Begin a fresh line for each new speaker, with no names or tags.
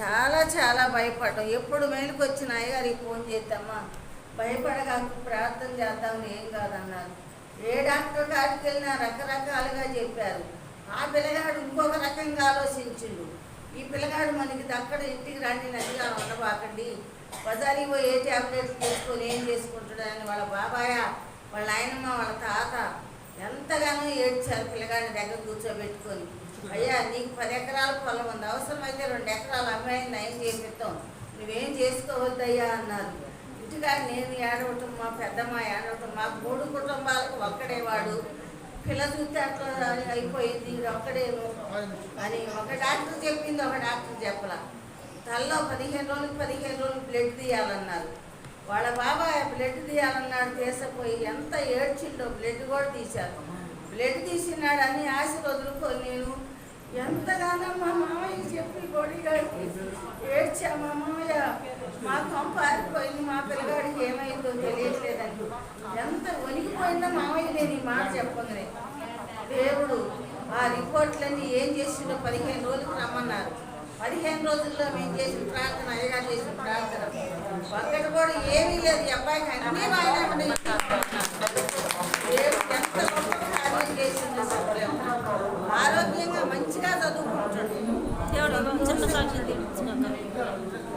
చాలా చాలా భయపడ్డాం. ఎప్పుడు మేలుకు వచ్చిన అయ్యగారికి ఫోన్ చేద్దామా భయపడగా ప్రార్థన చేద్దామని ఏం కాదన్నారు. ఏ డాక్టర్ కాడికి వెళ్ళినా రకరకాలుగా చెప్పారు. ఆ పిల్లగాడు ఇంకొక రకంగా ఆలోచించిండు. ఈ పిల్లగాడు మనకి దక్కడ ఇంటికి రండి నదిగా ఉండబాకండి బజారీ పోయి ఏ ట్యాబ్లెట్స్ తీసుకొని ఏం చేసుకుంటాడని వాళ్ళ బాబాయ వాళ్ళ ఆయనమ్మ వాళ్ళ తాత ఎంతగానో ఏడ్చారు పిల్లగాడిని దగ్గర కూర్చోబెట్టుకొని. అయ్యా నీకు పది ఎకరాల పొలం ఉంది. అవసరమైతే రెండు ఎకరాలు అమ్మాయిని నయం చేపిస్తాం. నువ్వేం చేసుకోవద్దయ్యా అన్నారు. ఇంటికాడ నేను ఏడవటం మా పెద్దమ్మ ఏడవటం మాకు మూడు కుటుంబాలకు ఒక్కడే వాడు. పిల్ల చూస్తే అట్లా అయిపోయింది ఒక్కడే అని ఒక డాక్టర్ చెప్పింది ఒక డాక్టర్ చెప్పలా. తల్లో పదిహేను రోజులకు పదిహేను రోజులు బ్లడ్ తీయాలన్నారు. వాళ్ళ బాబాయ్ బ్లడ్ తీయాలన్నాడు తీసపోయి ఎంత ఏడ్చిండో బ్లడ్ కూడా తీశారు. బ్లడ్ తీసినాడు అని ఆశ వదులుకో నేను ఎంతగానో మా మామయ్య చెప్పి గొడిగాడికి ఏడ్చా మా మామయ్య? మా కొమ్మ ఆరిపోయింది మా పిల్లగాడికి ఏమైందో తెలియట్లేదని ఎంత వణికిపోయిందో మామయ్య నేను ఈ మాట చెప్పగానే దేవుడు ఆ రిపోర్ట్లన్నీ ఏం చేసిండో పదిహేను రోజులకు రమ్మన్నారు. పదిహేను రోజుల్లో మేము చేసిన ప్రార్థన అయ్యగారు చేసిన ప్రార్థన. ఒక్కటి కూడా ఏమీ లేదు. అబ్బాయికి అన్నీ వాయిదా ఉన్నాయి